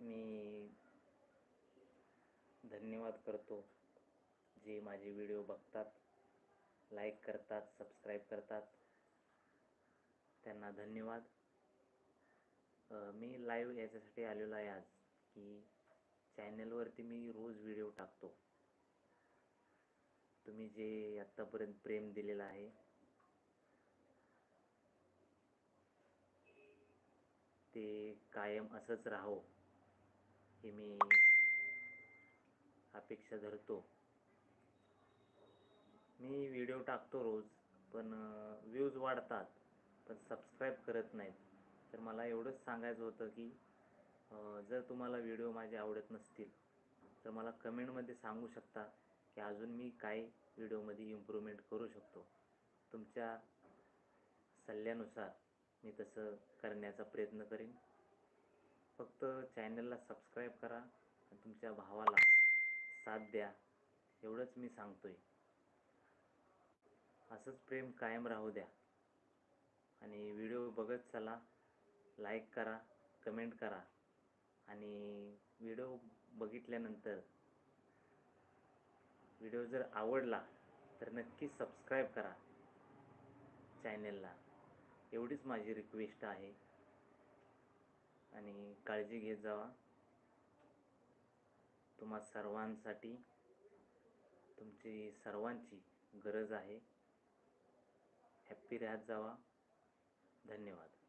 मी धन्यवाद करतो. जे माझे व्हिडिओ बघतात लाईक करतात सबस्क्राईब करतात त्यांना धन्यवाद. मी लाईव्ह याच्यासाठी आलेलो आहे आज की चॅनलवरती मी रोज व्हिडिओ टाकतो. तुम्ही जे आत्तापर्यंत प्रेम दिलेलं आहे ते कायम असंच राहो हे मी अपेक्षा धरतो. मी व्हिडिओ टाकतो रोज पण व्ह्यूज वाढतात पण सबस्क्राईब करत नाहीत. तर मला एवढंच सांगायचं होतं की जर तुम्हाला व्हिडिओ माझे आवडत नसतील तर मला कमेंटमध्ये सांगू शकता की अजून मी काय व्हिडिओमध्ये इम्प्रूव्हमेंट करू शकतो. तुमच्या सल्ल्यानुसार मी तसं करण्याचा प्रयत्न करीन. फक्त चॅनलला सबस्क्राईब करा आणि तुमच्या भावाला साथ द्या. एवढंच मी सांगतोय. असंच प्रेम कायम राहू द्या. आणि व्हिडिओ बघत चला लाईक करा कमेंट करा. आणि व्हिडिओ बघितल्यानंतर व्हिडिओ जर आवडला तर नक्की सबस्क्राईब करा चॅनेलला. एवढीच माझी रिक्वेस्ट आहे. आणि काळजी घेत जावा. तुम्हा सर्वांसाठी तुमची सर्वांची गरज आहे. हॅप्पी राहत जावा. धन्यवाद.